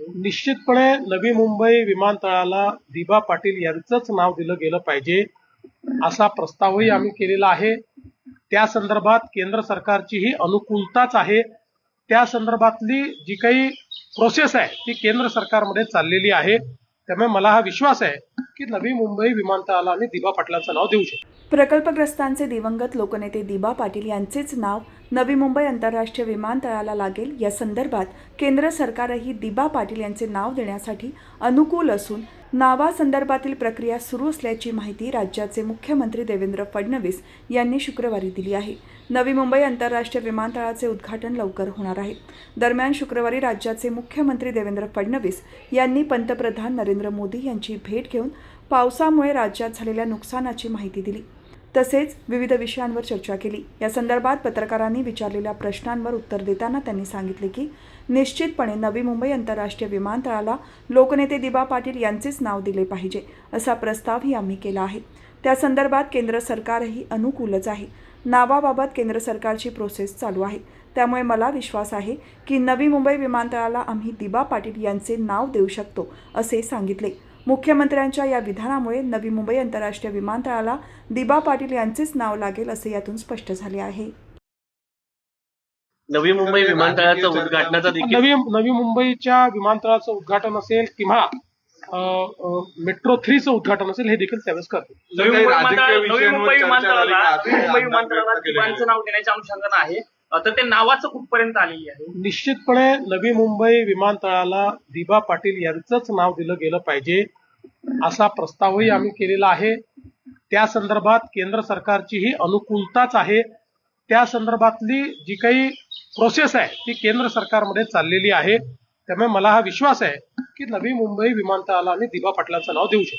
निश्चितपणे नवी मुंबई विमानतळाला दिबा पाटील यांचंच नाव दिलं गेलं पाहिजे असा प्रस्तावही आम्ही केलेला आहे. त्या संदर्भात केंद्र सरकारची ही अनुकूलताच आहे. त्या संदर्भातली जी काही प्रोसेस आहे ती केंद्र सरकारमध्ये चाललेली आहे. त्यामुळे मला हा विश्वास आहे की नवी मुंबई विमानतळाला आम्ही दिबा पाटलांचं नाव देऊ शकतो. प्रकल्पग्रस्तांचे दिवंगत लोकनेते दिबा पाटील यांचेच नाव नवी मुंबई आंतरराष्ट्रीय विमानतळाला लागेल. या संदर्भात केंद्र सरकारही दिबा पाटील यांचे नाव देण्यासाठी अनुकूल असून नावासंदर्भातील प्रक्रिया सुरू असल्याची माहिती राज्याचे मुख्यमंत्री देवेंद्र फडणवीस यांनी शुक्रवारी दिली आहे. नवी मुंबई आंतरराष्ट्रीय विमानतळाचे उद्घाटन लवकर होणार आहे. दरम्यान शुक्रवारी राज्याचे मुख्यमंत्री देवेंद्र फडणवीस यांनी पंतप्रधान नरेंद्र मोदी यांची भेट घेऊन पावसामुळे राज्यात झालेल्या नुकसानाची माहिती दिली. तसेच विविध विषयांवर चर्चा केली. या संदर्भात पत्रकारांनी विचारलेल्या प्रश्नांवर उत्तर देताना त्यांनी सांगितले की निश्चितपणे नवी मुंबई आंतरराष्ट्रीय विमानतळाला लोकनेते दिबा पाटील यांचेच नाव दिले पाहिजे असा प्रस्तावही आम्ही केला आहे. त्या संदर्भात केंद्र सरकारही अनुकूलच आहे. नावाबाबत केंद्र सरकारची प्रोसेस चालू आहे. त्यामुळे मला विश्वास आहे की नवी मुंबई विमानतळाला आम्ही दिबा पाटील यांचे नाव देऊ शकतो असे सांगितले. मुख्यमंत्र्यांच्या या विधानामुळे नवी मुंबई आंतरराष्ट्रीय विमानतळाला दिबा पाटील यांचेच नाव लागेल असे यातून स्पष्ट झाले आहे नवी मुंबई विमानतळाचं उद्घाटनाचा देखील नवी नवी मुंबईच्या विमानतळाचं उद्घाटन असेल किंवा मेट्रो थ्रीचं उद्घाटन असेल हे देखील त्यावेळेस करतील नवी मुंबई? विमानतळाला विमानतळाला दिवाणचं नाव देण्याच्या अनुषंगानं आहे तर ते नावाचं कुठपर्यंत आलेली आहे? निश्चितपणे नवी मुंबई विमानतळाला दिबा पाटील यांचंच नाव दिलं गेलं पाहिजे असा प्रस्तावही आम्ही केलेला आहे. त्या संदर्भात केंद्र सरकारची ही अनुकूलताच आहे. त्या संदर्भातली जी काही प्रोसेस आहे ती केंद्र सरकारमध्ये चाललेली आहे. त्यामुळे मला हा विश्वास आहे की नवी मुंबई विमानतळाला आम्ही दिबा पाटलांचं नाव देऊ शकतो.